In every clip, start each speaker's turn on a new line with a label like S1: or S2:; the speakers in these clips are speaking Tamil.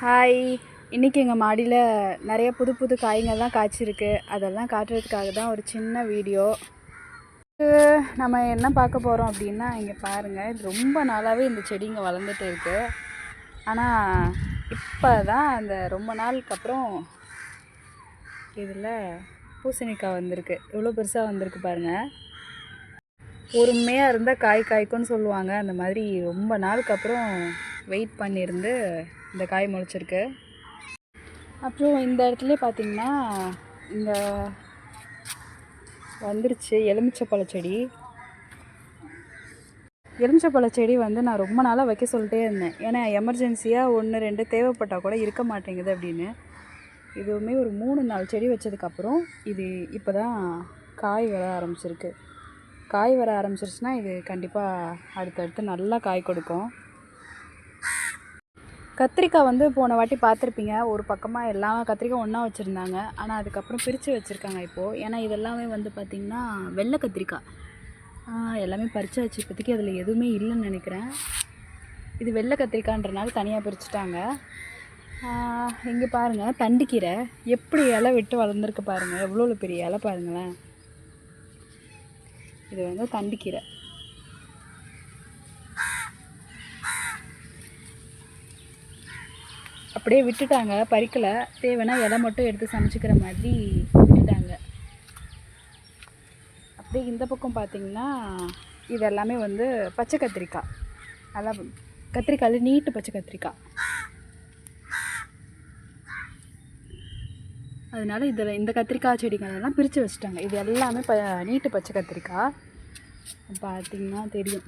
S1: ஹாய் இன்றைக்கி எங்கள் மாடியில் நிறைய புது புது காய்கள்லாம் காய்ச்சிருக்கு. அதெல்லாம் காட்டுறதுக்காக தான் ஒரு சின்ன வீடியோ. நம்ம என்ன பார்க்க போகிறோம் அப்படின்னா இங்கே பாருங்கள் இது ரொம்ப நாளாகவே இந்த செடிங்க வளர்ந்துட்டு இருக்குது ஆனால் இப்போ தான் அந்த ரொம்ப நாளுக்கு அப்புறம் இதில் பூசணிக்காய் வந்திருக்கு. எவ்வளோ பெருசாக வந்திருக்கு பாருங்கள் பொறுமையாக இருந்தால் காய் காய்க்கும்னு சொல்லுவாங்க. அந்த மாதிரி ரொம்ப நாளுக்கு அப்புறம் வெயிட் பண்ணியிருந்து இந்த காய் முளைச்சிருக்கு. அப்புறம் இந்த இடத்துல பார்த்தீங்கன்னா இந்த வந்துருச்சு எலுமிச்சப்பழ செடி. எலுமிச்சப்பழ செடி வந்து நான் ரொம்ப நாளாக வைக்க சொல்லிட்டே இருந்தேன். ஏன்னா எமர்ஜென்சியாக ஒன்று ரெண்டு தேவைப்பட்டால் கூட இருக்க மாட்டேங்குது அப்படின்னு. இதுவுமே ஒரு மூணு நாலு செடி வச்சதுக்கப்புறம் இது இப்போ தான் காய் வர ஆரம்பிச்சிருக்கு. காய் வர ஆரம்பிச்சிருச்சுன்னா இது கண்டிப்பாக அடுத்தடுத்து நல்லா காய் கொடுக்கும். கத்திரிக்காய் வந்து போன வாட்டி பார்த்துருப்பீங்க. ஒரு பக்கமாக எல்லா கத்திரிக்காய் ஒன்றா வச்சுருந்தாங்க. ஆனால் அதுக்கப்புறம் பிரித்து வச்சுருக்காங்க இப்போது ஏன்னா இதெல்லாமே வந்து பார்த்திங்கன்னா வெள்ளை கத்திரிக்காய். எல்லாமே பறிச்சாச்சு இப்போதைக்கு அதில் எதுவுமே இல்லைன்னு நினைக்கிறேன். இது வெள்ளை கத்திரிக்காய்ன்றனால தனியாக பிரிச்சுட்டாங்க. இங்கே பாருங்கள் தண்டுக்கீரை. எப்படி இலை விட்டு வளர்ந்துருக்கு பாருங்கள் எவ்வளோ பெரிய இலை பாருங்களேன். இது வந்து தண்டுக்கீரை. அப்படியே விட்டுட்டாங்க பறிக்கலை. தேவைன்னா இலை மட்டும் எடுத்து சமைச்சிக்கிற மாதிரி விட்டுட்டாங்க. அப்படியே இந்த பக்கம் பார்த்தீங்கன்னா இது எல்லாமே வந்து பச்சை கத்திரிக்காய். நல்லா கத்திரிக்காயில் நீட்டு பச்சை கத்திரிக்காய். அதனால் இதில் இந்த கத்திரிக்காய் செடிகளெல்லாம் பிரித்து வச்சுட்டாங்க. இது எல்லாமே ப நீட்டு பச்சை கத்திரிக்காய். பார்த்தீங்கன்னா தெரியும்.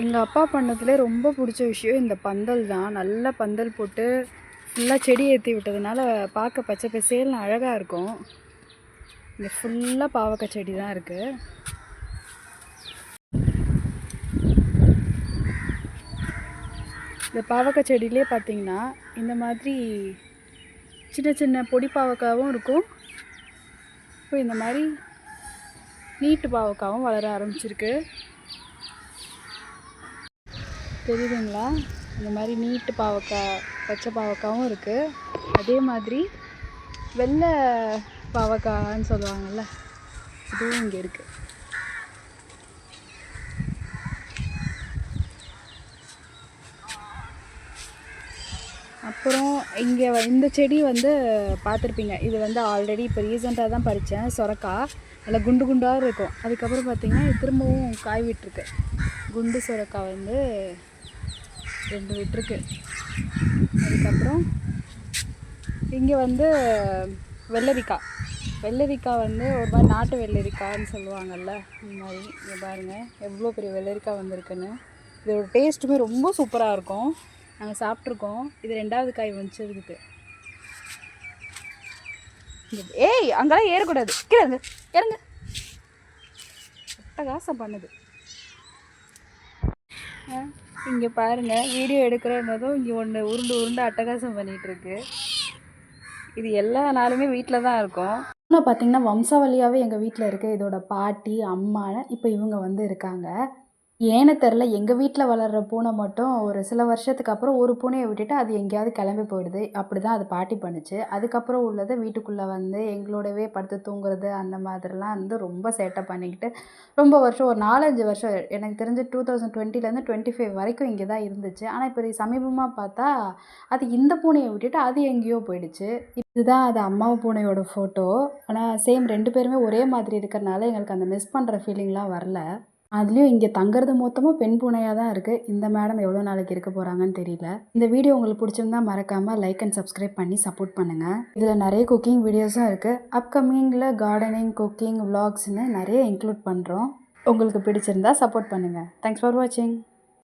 S1: எங்கள் அப்பா பண்ணதுலே ரொம்ப பிடிச்ச விஷயம் இந்த பந்தல் தான். நல்ல பந்தல் போட்டு ஃபுல்லாக செடி ஏற்றி விட்டதுனால பார்க்க பச்சை பசேல்னு அழகாக இருக்கும். இங்கே ஃபுல்லாக பாவக்காய் செடி தான் இருக்குது இந்த பாவக்காய் செடியிலே பார்த்தீங்கன்னா இந்த மாதிரி சின்ன சின்ன பொடி பாவக்காவும் இருக்கும். இப்போ இந்த மாதிரி நீட்டு பாவக்காவும் வளர ஆரம்பிச்சிருக்கு. தெரியுதுங்களா? இந்த மாதிரி நீட்டு பாவக்காய் பச்சை பாவக்காவும் இருக்குது அதே மாதிரி வெள்ளை பாவக்காய்ன்னு சொல்லுவாங்கள்ல இதுவும் இங்கே இருக்குது அப்புறம் இங்கே இந்த செடி வந்து பார்த்துருப்பீங்க. இது வந்து ஆல்ரெடி இப்போ ரீசெண்டாக தான் பறித்தேன் சொரக்காய். நல்லா குண்டு குண்டாக இருக்கும். அதுக்கப்புறம் பார்த்தீங்கன்னா திரும்பவும் காய் விட்டுருக்கு. குண்டு சொரக்காய் வந்து ரெண்டு விட்டுருக்கு. அதுக்கப்புறம் இங்கே வந்து வெள்ளரிக்காய் வெள்ளரிக்காய் வந்து ஒரு மாதிரி நாட்டு வெள்ளரிக்காய்ன்னு சொல்லுவாங்கல்ல இந்த மாதிரி. இங்கே பாருங்கள் எவ்வளோ பெரிய வெள்ளரிக்காய் வந்திருக்குன்னு. இதோட டேஸ்ட்டுமே ரொம்ப சூப்பராக இருக்கும். நாங்கள் சாப்பிட்ருக்கோம் இது ரெண்டாவது காய் வந்துச்சதுக்கு ஏய் அங்கெல்லாம் ஏறக்கூடாது. கீழே இறங்கு இறங்கு. அட்டகாசம் பண்ணுது. இங்கே பாருங்கள் வீடியோ எடுக்கிறதும் இங்கே ஒன்று உருண்டு உருண்டு அட்டகாசம் பண்ணிகிட்ருக்கு இது எல்லா நாளுமே வீட்டில் தான் இருக்கும். இன்னும் பார்த்திங்கன்னா வம்சாவளியாகவே எங்கள் வீட்டில் இருக்க இதோட பாட்டி அம்மான்னு இப்போ இவங்க வந்து இருக்காங்க. ஏன்னு தெரில எங்கள் வீட்டில் வளர்கிற பூனை மட்டும் ஒரு சில வருஷத்துக்கு அப்புறம் ஒரு பூனையை விட்டுட்டு அது எங்கேயாவது கிளம்பி போயிடுது. அப்படி தான் அது பாட்டி பண்ணுச்சு. அதுக்கப்புறம் உள்ளது வீட்டுக்குள்ளே வந்து எங்களோடவே படுத்து தூங்குறது அந்த மாதிரிலாம் வந்து ரொம்ப சேட்டை பண்ணிக்கிட்டு ரொம்ப வருஷம் ஒரு நாலஞ்சு வருஷம். எனக்கு தெரிஞ்சு டூ தௌசண்ட் டுவெண்ட்டிலேருந்து டுவெண்ட்டி ஃபைவ் வரைக்கும் இங்கே தான் இருந்துச்சு. ஆனால் இப்போ சமீபமாக பார்த்தா அது இந்த பூனையை விட்டுட்டு அது எங்கேயோ போயிடுச்சு. இதுதான் அது அம்மா பூனையோட ஃபோட்டோ ஆனால் சேம் ரெண்டு பேருமே ஒரே மாதிரி இருக்கிறனால எங்களுக்கு அந்த மிஸ் பண்ணுற ஃபீலிங்லாம் வரல. அதுலேயும் இங்கே தங்குறது மொத்தமும் பெண் பூனையாக தான் இருக்குது இந்த மேடம் எவ்வளோ நாளைக்கு இருக்க போகிறாங்கன்னு தெரியல. இந்த வீடியோ உங்களுக்கு பிடிச்சிருந்தா மறக்காமல் லைக் அண்ட் சப்ஸ்கிரைப் பண்ணி சப்போர்ட் பண்ணுங்கள் இதில் நிறைய குக்கிங் வீடியோஸும் இருக்குது அப்கமிங்கில் கார்டனிங் குக்கிங் விலாக்ஸ்னு நிறைய இன்க்ளூட் பண்ணுறோம் உங்களுக்கு பிடிச்சிருந்தா சப்போர்ட் பண்ணுங்கள் தேங்க்ஸ் ஃபார் வாட்சிங்